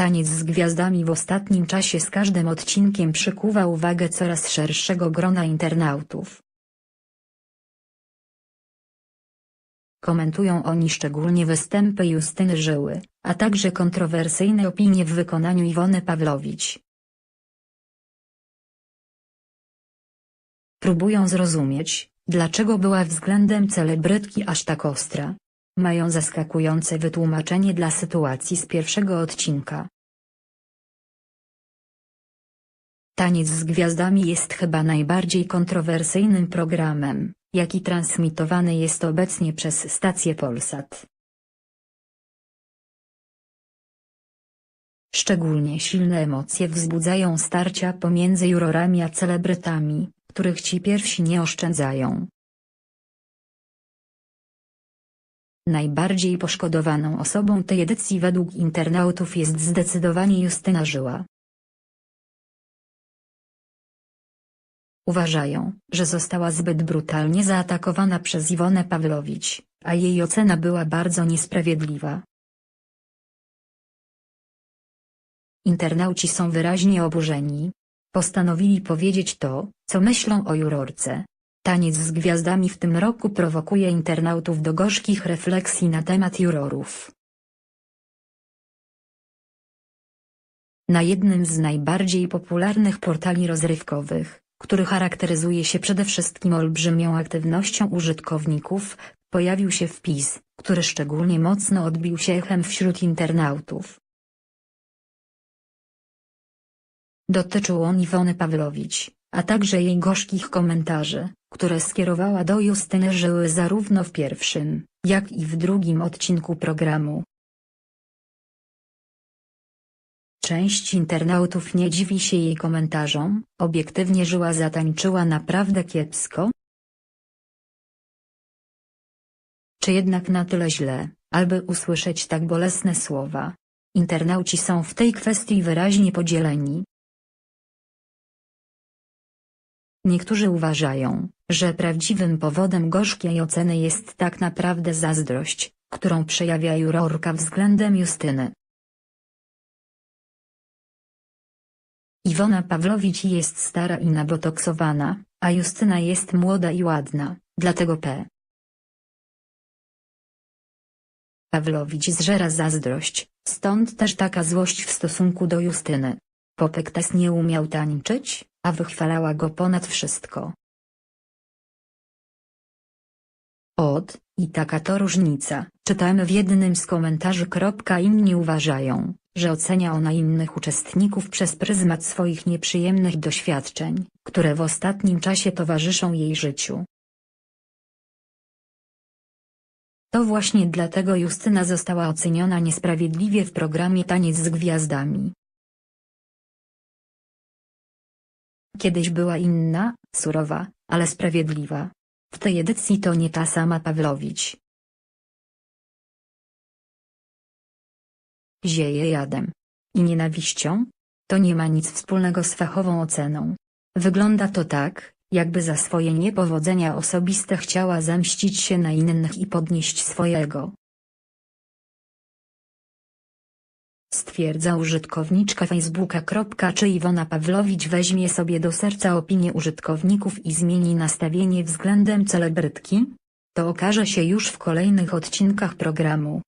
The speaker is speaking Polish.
Taniec z gwiazdami w ostatnim czasie z każdym odcinkiem przykuwa uwagę coraz szerszego grona internautów. Komentują oni szczególnie występy Justyny Żyły, a także kontrowersyjne opinie w wykonaniu Iwony Pawlowicz. Próbują zrozumieć, dlaczego była względem celebrytki aż tak ostra. Mają zaskakujące wytłumaczenie dla sytuacji z pierwszego odcinka. Taniec z Gwiazdami jest chyba najbardziej kontrowersyjnym programem, jaki transmitowany jest obecnie przez stację Polsat. Szczególnie silne emocje wzbudzają starcia pomiędzy jurorami a celebrytami, których ci pierwsi nie oszczędzają. Najbardziej poszkodowaną osobą tej edycji według internautów jest zdecydowanie Justyna Żyła. Uważają, że została zbyt brutalnie zaatakowana przez Iwonę Pawlowicz, a jej ocena była bardzo niesprawiedliwa. Internauci są wyraźnie oburzeni. Postanowili powiedzieć to, co myślą o jurorce. Taniec z gwiazdami w tym roku prowokuje internautów do gorzkich refleksji na temat jurorów. Na jednym z najbardziej popularnych portali rozrywkowych, który charakteryzuje się przede wszystkim olbrzymią aktywnością użytkowników, pojawił się wpis, który szczególnie mocno odbił się echem wśród internautów. Dotyczył on Iwony Pawlowicz, a także jej gorzkich komentarzy, które skierowała do Justyny Żyły zarówno w pierwszym, jak i w drugim odcinku programu. Część internautów nie dziwi się jej komentarzom, obiektywnie Żyła zatańczyła naprawdę kiepsko? Czy jednak na tyle źle, aby usłyszeć tak bolesne słowa? Internauci są w tej kwestii wyraźnie podzieleni. Niektórzy uważają, że prawdziwym powodem gorzkiej oceny jest tak naprawdę zazdrość, którą przejawia jurorka względem Justyny. Iwona Pawlowicz jest stara i nabotoksowana, a Justyna jest młoda i ładna, dlatego P. Pawlowicz zżera zazdrość, stąd też taka złość w stosunku do Justyny. Popektas nie umiał tańczyć, a wychwalała go ponad wszystko. Od, i taka to różnica, czytamy w jednym z komentarzy. Inni uważają, że ocenia ona innych uczestników przez pryzmat swoich nieprzyjemnych doświadczeń, które w ostatnim czasie towarzyszą jej życiu. To właśnie dlatego Justyna została oceniona niesprawiedliwie w programie Taniec z Gwiazdami. Kiedyś była inna, surowa, ale sprawiedliwa. W tej edycji to nie ta sama Pawlowicz. Zieje jadem. I nienawiścią? To nie ma nic wspólnego z fachową oceną. Wygląda to tak, jakby za swoje niepowodzenia osobiste chciała zemścić się na innych i podnieść swojego. Stwierdza użytkowniczka Facebooka. Czy Iwona Pawlowicz weźmie sobie do serca opinie użytkowników i zmieni nastawienie względem celebrytki? To okaże się już w kolejnych odcinkach programu.